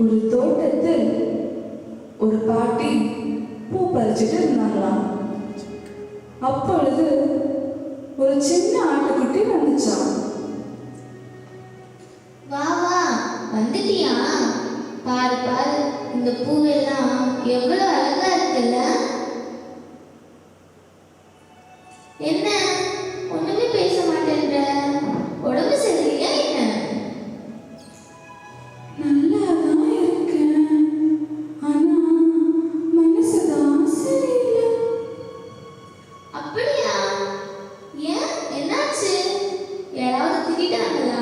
ஒரு தோட்டத்தில் ஒரு பாட்டி பூ பறிச்சுட்டு இருந்தாங்களாம். அப்பொழுது ஒரு சின்ன ஆட்டுக்குட்டி வந்துச்சான் வா வா வந்துட்டியா? பாரு பாரு இந்த பூவெல்லாம் எவ்வளவு அப்படியா? ஏன்? என்னாச்சு? யாராவது திட்டாங்களா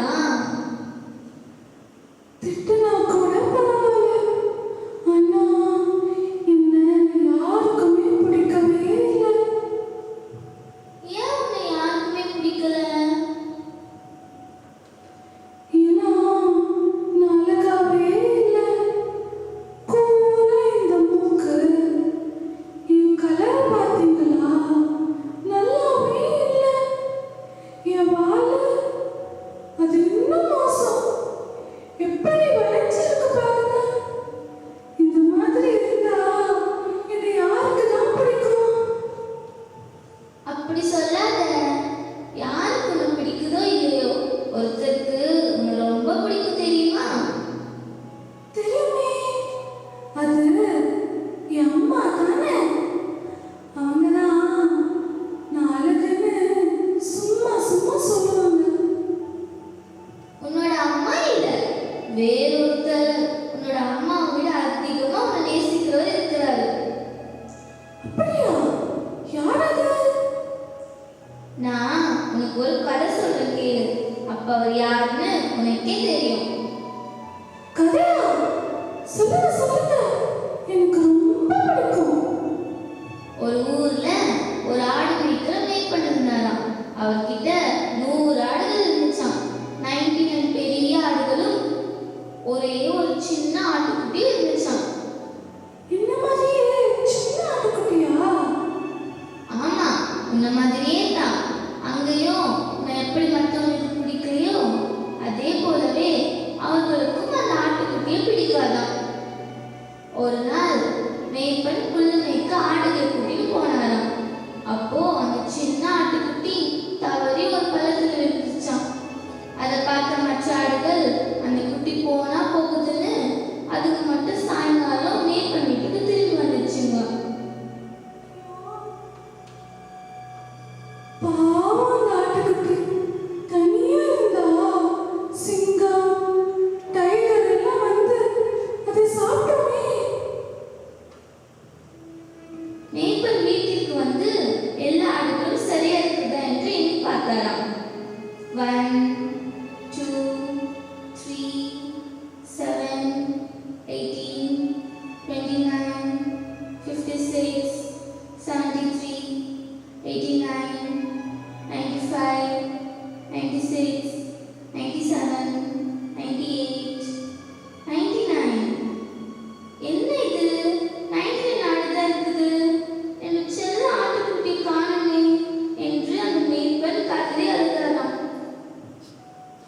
வேறொருத்தர் உன்னோட அம்மாவை விட அதிகமா உன்னை நேசிக்கிறவர் இருக்கிறாரு. அப்படியா? யார் அது? நான் உனக்கு ஒரு கதை சொல்றேன் கேளு. அப்ப அவர் யாருன்னு உனக்கே தெரியும். கதையா? சொல்லுங்க சொல்லுங்க. எனக்கு ரொம்ப பிடிக்கும். ஒரு ஊர்ல ஒரு ஆடு மேய்க்கிற மேய்ப்பன் இருந்தாராம். அவர்கிட்ட ஆட்டுக்குட்டியும் இருந்துச்சாம். என்ன மாதிரியே? சின்ன ஆட்டுக்குட்டியா ஆமா உன்ன மாதிரியே தான். அங்கேயும் உன்னை எப்படி மற்றவங்களுக்கு பிடிக்கலையோ அதே போலவே அவர்களுக்கும் அந்த ஆட்டுக்குட்டியை ஒரு நாள் மேய்ப்பன் புல்லு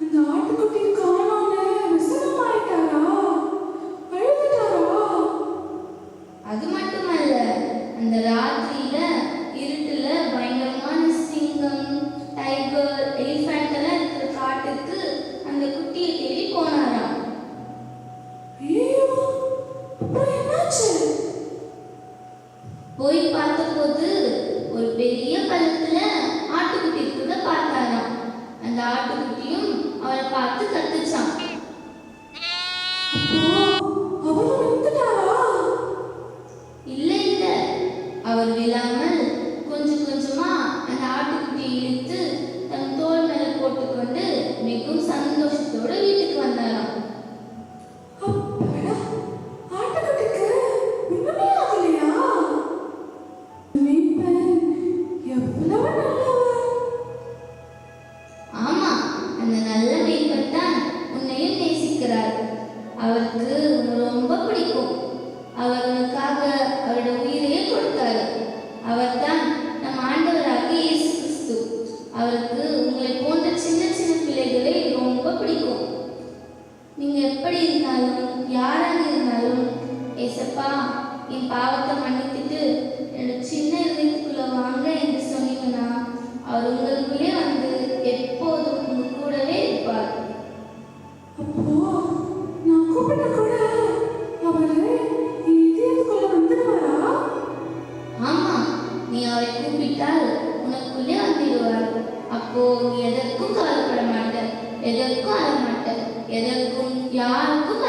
அந்த ஆட்டுக்குட்டி காணோன்னு விசனமாயிட்டாரா அழுதுட்டாரா? அது மட்டுமல்ல அந்த ராத்திரியில இருட்டுல பயங்கரமான சிங்கம் டைகர் எலிஃபண்ட் எல்லாம் இருக்கிற காட்டுக்கு அந்த குட்டியை தேடி போனாராம். ஐயோ அப்புறம் என்னாச்சு? போய் பார்த்தபோது ஒரு பெரிய பள்ளத்துல பாவத்தை மன்னித்துட்டு என்னோட சின்ன இதயத்துக்குள்ள வாங்க என்று சொன்னீங்கன்னா அவர் உங்களுக்குள்ளே வந்து எப்போதும் உங்க கூடவே இருப்பார். அப்போ நான் கூப்பிட்ட கூட அவரு என் இதயத்துக்குள்ள வந்துடுவாரா? ஆமா நீ அவரை கூப்பிட்டால் உனக்குள்ளே வந்துடுவார். அப்போ நீ எதற்கும் கவலைப்பட மாட்ட. எதற்கும் அழ மாட்ட. எதற்கும் யாருக்கும்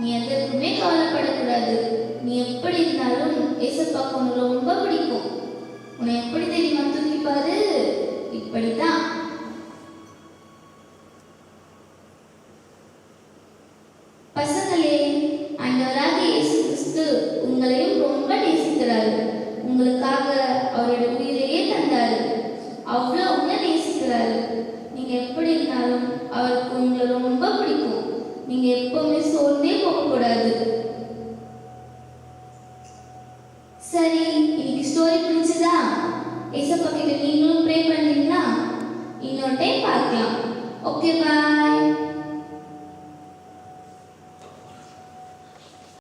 நீ எதற்குமே கவலைப்படக்கூடாது. நீ எப்படி இருந்தாலும் ஏசப்பாக்கு உன்னை ரொம்ப பிடிக்கும். உன்னை எப்படி தெரியுமா தூக்கி பாரு? இப்படித்தான். சரி இன்னைக்கு ஸ்டோரி பிடிச்சதா? ஏசப்பா கிட்ட நீங்களும் ப்ரே பண்ணீங்களா இன்னொரு டைம் பார்க்கலாம். Okay bye